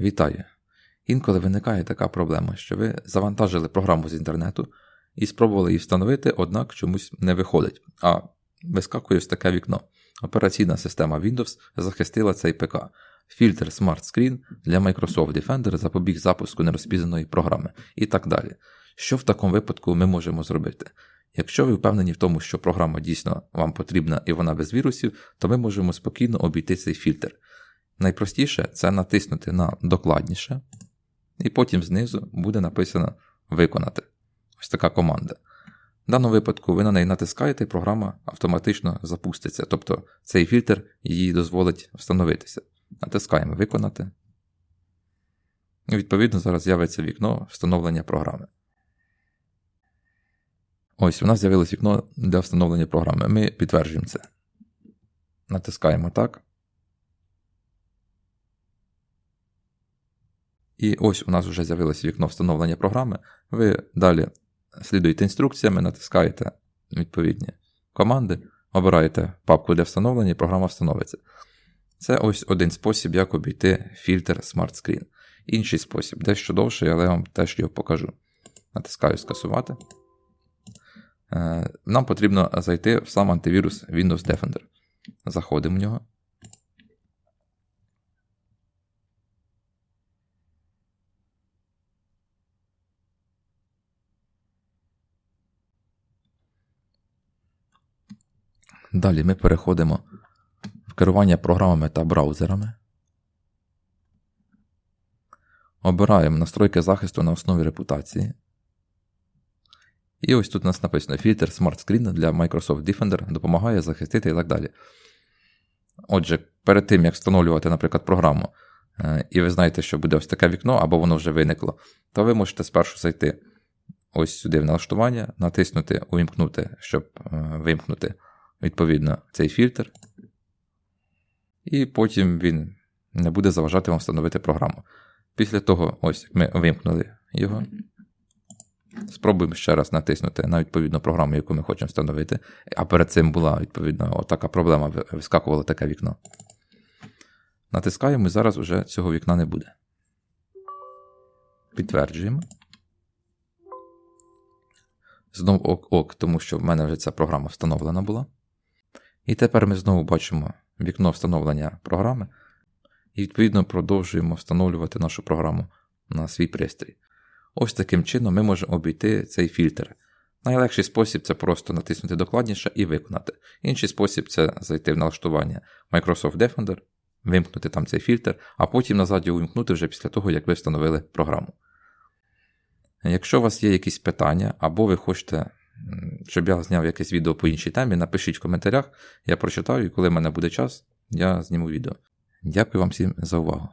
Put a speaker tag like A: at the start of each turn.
A: Вітаю! Інколи виникає така проблема, що ви завантажили програму з інтернету і спробували її встановити, однак чомусь не виходить, а вискакує ось таке вікно. Операційна система Windows захистила цей ПК. Фільтр Smart Screen для Microsoft Defender запобіг запуску нерозпізнаної програми і так далі. Що в такому випадку ми можемо зробити? Якщо ви впевнені в тому, що програма дійсно вам потрібна і вона без вірусів, то ми можемо спокійно обійти цей фільтр. Найпростіше це натиснути на докладніше, і потім знизу буде написано Виконати. Ось така команда. В даному випадку ви на неї натискаєте, і програма автоматично запуститься. Тобто цей фільтр їй дозволить встановитися. Натискаємо Виконати. І відповідно зараз з'явиться вікно встановлення програми. Ось у нас з'явилось вікно для встановлення програми. Ми підтверджуємо це. Натискаємо так. І ось у нас вже з'явилось вікно встановлення програми. Ви далі слідуєте інструкціями, натискаєте відповідні команди, обираєте папку для встановлення, і програма встановиться. Це ось один спосіб, як обійти фільтр Smart Screen. Інший спосіб, дещо довший, але я вам теж його покажу. Натискаю скасувати. Е, Нам потрібно зайти в сам антивірус Windows Defender. Заходимо в нього. Далі ми переходимо в керування програмами та браузерами. Обираємо настройки захисту на основі репутації. І ось тут у нас написано фільтр Smart Screen для Microsoft Defender допомагає захистити і так далі. Отже, перед тим, як встановлювати, наприклад, програму, е, і ви знаєте, що буде ось таке вікно, або воно вже виникло, то ви можете спершу зайти ось сюди в налаштування, натиснути Увімкнути, щоб е, вимкнути відповідно цей фільтр. І потім він не буде заважати вам встановити програму. Після того, ось ми вимкнули його. Спробуємо ще раз натиснути на відповідну програму, яку ми хочемо встановити. А перед цим була, відповідно, така проблема, вискакувало таке вікно. Натискаємо і зараз вже цього вікна не буде. Підтверджуємо. Знову ок-ок, тому що в мене вже ця програма встановлена була. І тепер ми знову бачимо вікно встановлення програми. І, відповідно, продовжуємо встановлювати нашу програму на свій пристрій. Ось таким чином ми можемо обійти цей фільтр. Найлегший спосіб це просто натиснути докладніше і виконати. Інший спосіб це зайти в налаштування Microsoft Defender, вимкнути там цей фільтр, а потім назад його вимкнути вже після того, як ви встановили програму. Якщо у вас є якісь питання, або ви хочете, щоб я зняв якесь відео по іншій темі, напишіть в коментарях, я прочитаю, і коли в мене буде час, я зніму відео. Дякую вам всім за увагу.